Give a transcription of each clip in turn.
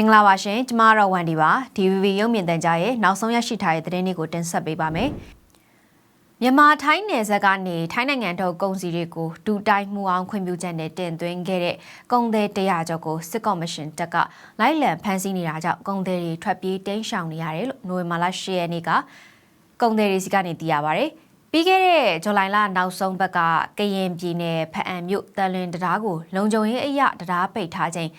င်္ဂလာပါရှင်ကျမတော့ဝန်ဒီပါ DVB ရုပ်မြင်သံကြားရဲ့နောက်ဆုံးရရှိထားတဲ့သတင်းလေးကိုတင်ဆက်ပေးပါမယ်မြန်မာထိုင်းနယ်စပ်ကနေထိုင်းနိုင်ငံထုတ်ကုန်စည်တွေကိုဒူတိုင်းမှုအောင်ခွင့်ပြုချက်နဲ့တင်သွင်းခဲ့တဲ့ကုန်သည်100ကျော်ကိုစစ်ကော်မရှင်တပ်ကလိုက်လံဖမ်းဆီးနေတာကြောင့်ကုန်သည်တွေထွက်ပြေးတိမ်းရှောင်နေရတယ်လို့နိုဝင်ဘာလ10ရက်နေ့ကကုန်သည်တွေစီကနေသိရပါဗျ။ပြီးခဲ့တဲ့ဇူလိုင်လနောက်ဆုံးဘက်ကကရင်ပြည်နယ်ဖအံမြို့တန်လွင်တရားကိုလုံခြုံရေးအရတရားပိတ်ထားခြင်း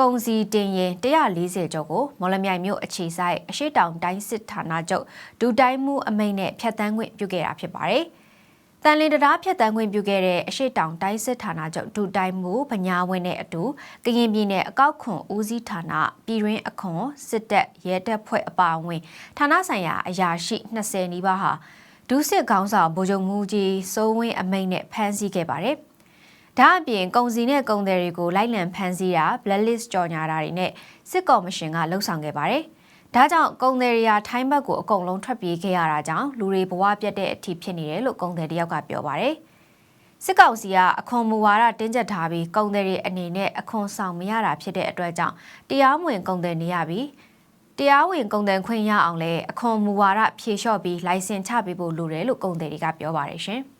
ကုန်စည်တင်ရင်140ကျော်ကိုမော်လမြိုင်မြို့အခြေဆိုင်အရှိတောင်တိုင်းစစ်ဌာနချုပ်ဒူတိုင်းမှုအမိန့်နဲ့ဖြတ်တန်းခွင့်ပြုခဲ့တာဖြစ်ပါတယ်။တန်လင်းတရားဖြတ်တန်းခွင့်ပြုခဲ့တဲ့အရှိတောင်တိုင်းစစ်ဌာနချုပ်ဒူတိုင်းမှုဗညာဝင်းနဲ့အတူကရင်ပြည်နယ်အကောက်ခွန်ဦးစီးဌာနပြည်တွင်းအခွန်စစ်တပ်ရဲတပ်ဖွဲ့အပါအဝင်ဌာနဆိုင်ရာအရာရှိ20နီးပါးဟာဒုစစ်ခေါင်းဆောင်ဗိုလ်ချုပ်မှုကြီးစိုးဝင်းအမိန့်နဲ့ဖမ်းဆီးခဲ့ပါတယ်။ ဒါအပြင်ကုန်စည်နဲ့ကုန်သည်တွေကိုလိုက်လံဖမ်းဆီးတာ blacklist ကြော်ညာတာတွေနဲ့စစ်ကော်မရှင်ကလှုံ့ဆော်ခဲ့ပါတယ်။ဒါကြောင့်ကုန်သည်တွေကထိုင်းဘက်ကိုအကုန်လုံးထွက်ပြေးခဲ့ရတာကြောင့်လူတွေဘဝပြတ်တဲ့အထိဖြစ်နေတယ်လို့ကုန်သည်တယောက်ကပြောပါတယ်။စစ်ကောင်စီကအခွန်မူဝါဒတင်းကျပ်ထားပြီးကုန်သည်တွေအနေနဲ့အခွန်ဆောင်မရတာဖြစ်တဲ့အတွက်ကြောင့်တရားမဝင်ကုန်သည်နေရပြီးတရားဝင်ကုန်သည်ခွင့်ရအောင်လဲအခွန်မူဝါဒဖြေလျှော့ပြီးလိုင်စင်ချပေးဖို့လိုတယ်လို့ကုန်သည်တွေကပြောပါတယ်ရှင်။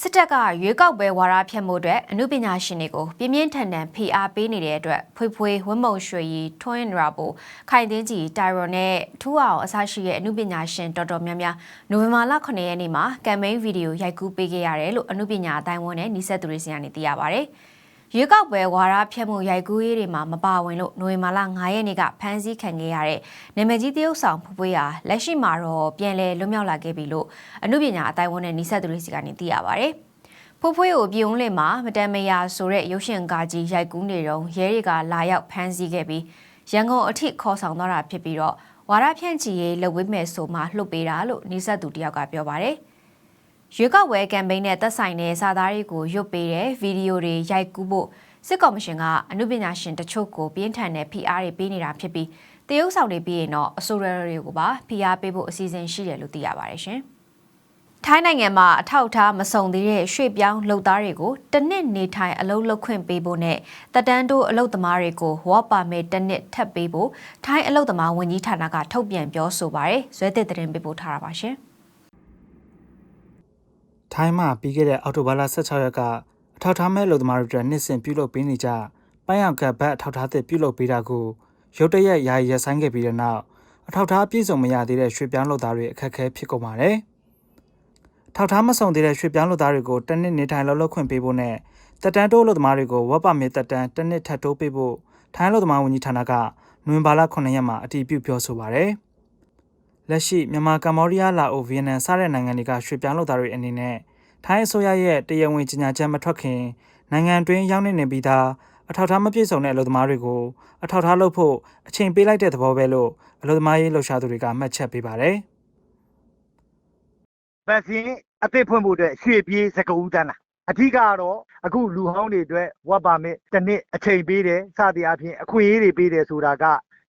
စစ်တပ်ကရွေးကောက်ပွဲဝါဒဖြတ်မှုအတွက်အမှုပညာရှင်တွေကိုပြင်းပြင်းထန်ထန်ဖိအားပေးနေတဲ့အတွက်ဖွေဖွေဝင်းမုံရွှေရီထွန်းရာပိုခိုင်တင်းကြီးတိုင်ရွန်နဲ့ထူအောင်အစရှိရဲ့အမှုပညာရှင်တော်တော်များများနိုဝင်ဘာလ9ရက်နေ့မှာကမ်ပိန်းဗီဒီယိုရိုက်ကူးပေးခဲ့ရတယ်လို့အမှုပညာအတိုင်းဝန်နဲ့နှိဆက်သူတွေစီကနေသိရပါဗျ။ ရွေးကောက်ပွဲဝါရဖြတ်မှုရိုက်ကူးရေးတွေမှာမပါဝင်လို့နိုဝင်ဘာလ9ရက်နေ့ကဖမ်းဆီးခံခဲ့ရတဲ့နာမည်ကြီးတရုတ်ဆောင်ဖူးပွေးဟာလက်ရှိမှာတော့ပြန်လည်လွတ်မြောက်လာခဲ့ပြီလို့အမှုပညာအတိုင်းဝန်နဲ့နှိဆက်သူတွေစီကနေသိရပါဗျ။ဖိုးဖွေးကိုပြုံးလင်မှာမတန်မယာဆိုတဲ့ရုပ်ရှင်ကားကြီးရိုက်ကူးနေတော့ရဲတွေကလာရောက်ဖမ်းဆီးခဲ့ပြီးရန်ကုန်အထိခေါ်ဆောင်သွားတာဖြစ်ပြီးတော့ဝါရဖြန့်ချီရေးလှုပ်ဝေးမယ်ဆိုမှလှုပ်ပေးတာလို့နေဆက်သူတယောက်ကပြောပါတယ်။ ရွေးကောက်ပွဲကမ်ပိန်းနဲ့သက်ဆိုင်တဲ့စာသားတွေကိုရွတ်ပေးတဲ့ဗီဒီယိုတွေရိုက်ကူးဖို့စစ်ကော်မရှင်ကအမှုပညာရှင်တချို့ကိုပြင်းထန်တဲ့ PR တွေပေးနေတာဖြစ်ပြီးတရုတ်ဆောင်တွေပြီးရင်တော့အဆိုရတွေကိုပါ PR ပေးဖို့အစီအစဉ်ရှိတယ်လို့သိရပါတယ်ရှင်။ထိုင်းနိုင်ငံမှာအထောက်အထားမစုံသေးတဲ့ရွှေ့ပြောင်းလုပ်သားတွေကိုတနစ်နေထိုင်အလုပ်လုပ်ခွင့်ပေးဖို့နဲ့တက်တန်းတိုးအလုပ်သမားတွေကိုဝါပါမေတနစ်ထပ်ပေးဖို့ထိုင်းအလုပ်သမားဝန်ကြီးဌာနကထုတ်ပြန်ပြောဆိုပါတယ်။ဇွဲသစ်သတင်းပေးပို့ထားတာပါရှင်။ ထိုင်းမှာပြီးခဲ့တဲ့အောက်တိုဘာလ16ရက်ကအထောက်ထားမဲ့အလုပ်သမားတွေအတွက်နှစ်စဉ်ပြုလုပ်ပေးနေကြပန်းရောက်ကဘတ်အထောက်ထားသစ်ပြုလုပ်ပေးတာကိုရုတ်တရက်ယာယီရပ်ဆိုင်းခဲ့ပြီးတဲ့နောက်အထောက်ထားပြည့်စုံမရသေးတဲ့ရွှေ့ပြောင်းလုပ်သားတွေအခက်အခဲဖြစ်ကုန်ပါတယ်။ထောက်ထားမဆောင်သေးတဲ့ရွှေ့ပြောင်းလုပ်သားတွေကိုတနစ်နေထိုင်လောက်လောက်ခွင့်ပေးဖို့နဲ့တက်တန်းတိုးလုပ်သမားတွေကိုဝက်ပါမစ်တက်တန်းတနစ်ထပ်တိုးပေးဖို့ထိုင်းလုပ်သမားဝန်ကြီးဌာနကနိုဝင်ဘာလ9ရက်မှာအတည်ပြုပြောဆိုပါရယ် လက်ရှိမြန်မာကမ္ဘောဒီးယားလာအိုဗီယက်နမ်စတဲ့နိုင်ငံတွေကရွှေ့ပြောင်းလုပ်သားတွေအနေနဲ့ထိုင်းအစိုးရရဲ့တရားဝင်ကြေညာချက်မထွက်ခင်နိုင်ငံတွင်းရောက်နေနေပြီးသားအထောက်ထားမပြည့်စုံတဲ့အလုပ်သမားတွေကိုအထောက်ထားလုပ်ဖို့အချိန်ပေးလိုက်တဲ့သဘောပဲလို့အလုပ်သမားရေးလှုပ်ရှားသူတွေကမှတ်ချက်ပေးပါတယ်။ဗက်ဆင်အသစ်ဖွင့်ဖို့အတွက်ရွှေပြေးစကူတန်းတာအဓိကတော့အခုလူဟောင်းတွေအတွက်ဝက်ပါမစ်တစ်နှစ်အချိန်ပေးတယ်စသည်အပြင်အခွင့်အရေးတွေပေးတယ်ဆိုတာက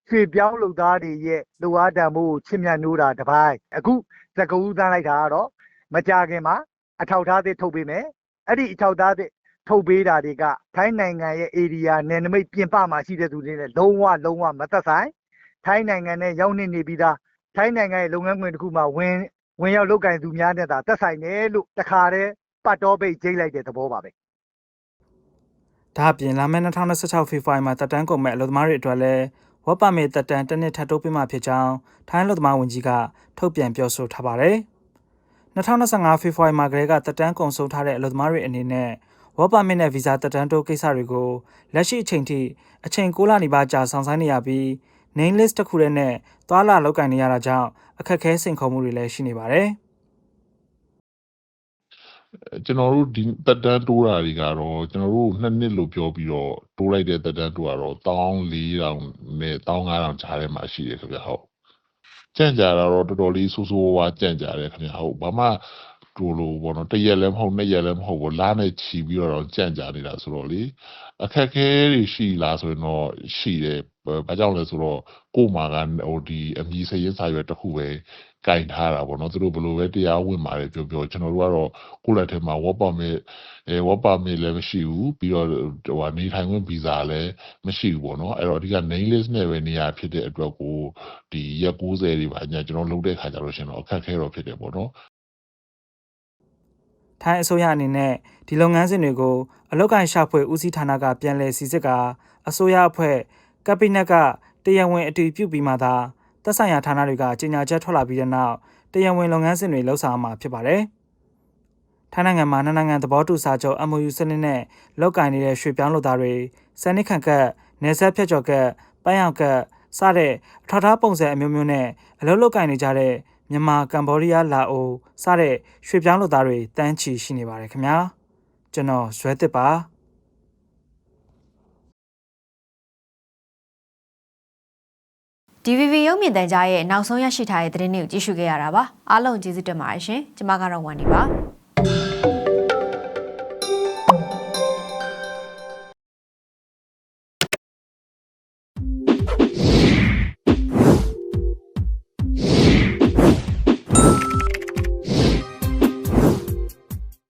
ရွှေပြောင်းလုပ်သားတွေရဲ့လိုအပ်တမှုကိုချစ်မြတ်နိုးတာတစ်ပိုင်းအခုစကူတန်းလိုက်တာကတော့မကြခင်မှာအထောက်ထားသစ်ထုတ်ပေးမယ်အဲ့ဒီအထောက်ထားသစ်ထုတ်ပေးတာတွေကထိုင်းနိုင်ငံရဲ့ area နယ်နိမိတ်ပြင်ပမှာရှိတဲ့သူတွေနဲ့လုံးဝလုံးဝမသက်ဆိုင်ထိုင်းနိုင်ငံနဲ့ရောက်နေနေပြီးသားထိုင်းနိုင်ငံရဲ့လုပ်ငန်းခွင်တစ်ခုမှာဝင်ဝင်ရောက်လုပ်ကင်သူများနဲ့သာသက်ဆိုင်တယ်လို့တခါတည်းပတ်တော်ပိတ်ကျိတ်လိုက်တဲ့သဘောပါပဲဒါအပြင်လာမယ့်2026ဖေဖော်ဝါရီမှာတက်တန်းကုန်မဲ့အလုပ်သမားတွေအတွက်လည်း ဝက်ပါမစ်တက်တန်းတစ်နှစ်ထပ်တိုးပေးမှဖြစ်ကြောင်းထိုင်းအလုပ်သမားဝန်ကြီးကထုတ်ပြန်ပြောဆိုထားပါတယ်2025ဖေဖော်ဝါရီမှာကလေးကတက်တန်းကုန်ဆုံးထားတဲ့အလုပ်သမားတွေအနေနဲ့ဝက်ပါမစ်နဲ့ဗီဇာတက်တန်းတိုးကိစ္စတွေကိုလက်ရှိအချိန်ထိအချိန်6လနီးပါးကြာဆောင်ဆိုင်နေရပြီး name list တစ်ခုတည်းနဲ့သွာလာလောက်ကင်နေရတာကြောင့်အခက်အခဲစိန်ခေါ်မှုတွေလည်းရှိနေပါတယ် ကျွန်တော်တို့ဒီတက်တန်းတိုးတာတွေကတော့ကျွန်တော်တို့နှစ်နှစ်လို့ပြောပြီးတော့တိုးလိုက်တဲ့တက်တန်းတိုးကတော့1400နဲ့1500ကြားထဲမှာရှိတယ်ခင်ဗျဟုတ်ကြံ့ကြာတာတော့တော်တော်လေးဆိုးဆိုးဝါးကြံ့ကြာတယ်ခင်ဗျဟုတ်ဘာမှ တို့လို့ပေါ့နော်တရက်လည်းမဟုတ်နှစ်ရက်လည်းမဟုတ်ဘူးလားနဲ့ချီပြီးတော့ကြံ့ကြာနေတာဆိုတော့လေအခက်ခဲတွေရှိလားဆိုရင်တော့ရှိတယ်ဘာကြောင့်လဲဆိုတော့ကို့မှာကဟိုဒီအမည်စရင်စာရွက်တစ်ခုပဲကင်ထားတာပေါ့နော်သူတို့ဘယ်လိုပဲတရားဝင်ပါတယ်ပြောပြောကျွန်တော်တို့ကတော့ကိုယ့်လက်ထဲမှာ work permit အဲ work permit လည်းမရှိဘူးပြီးတော့ဟိုကနေထိုင်ခွင့်ဗီဇာလည်းမရှိဘူးပေါ့နော်အဲ့တော့အဓိက name list နဲ့ပဲနေရာဖြစ်တဲ့အတွက်ကိုဒီရက်90တွေပါညာကျွန်တော်လုပ်တဲ့ခါကျတော့ရှင်တော့အခက်ခဲတော့ဖြစ်တယ်ပေါ့နော် ထိုင်းအစိုးရအနေနဲ့ဒီလုပ်ငန်းစဉ်တွေကိုအလောက်ကိုင်းရှာဖွေဦးစီးဌာနကပြန်လည်စီစစ်ကအစိုးရအဖွဲ့ကက်ဘိနက်ကတရားဝင်အတည်ပြုပြီးမှသာသက်ဆိုင်ရာဌာနတွေကကြေညာချက်ထွက်လာပြီးတဲ့နောက်တရားဝင်လုပ်ငန်းစဉ်တွေလှုပ်ဆောင်မှာဖြစ်ပါတယ်။ထိုင်းနိုင်ငံမှာနှစ်နိုင်ငံသဘောတူစာချုပ် MOU စနစ်နဲ့လောက်ကင်နေတဲ့ရွှေပြောင်းလုပ်သားတွေစနစ်ခန့်ကပ်နေဆက်ဖြတ်ကျော်ကပ်ပန်းရောက်ကပ်စတဲ့အထောက်အထားပုံစံအမျိုးမျိုးနဲ့အလုပ်လုပ်ကင်နေကြတဲ့ မြန်မာကမ္ဘောဒီးယားလာအိုစတဲ့ရွှေပြောင်းလုပ်သားတွေတန်းချီရှိနေပါတယ်ခင်ဗျာကျွန်တော်ဇွဲတစ်ပါ DVB ရုပ်မြင်သံကြားရဲ့နောက်ဆုံးရရှိထားတဲ့သတင်းတွေကိုကြည့်ရှုခဲ့ရတာပါအားလုံးကျေးဇူးတင်ပါတယ်ရှင်ကျွန်မကတော့ဝန်ဒီပါ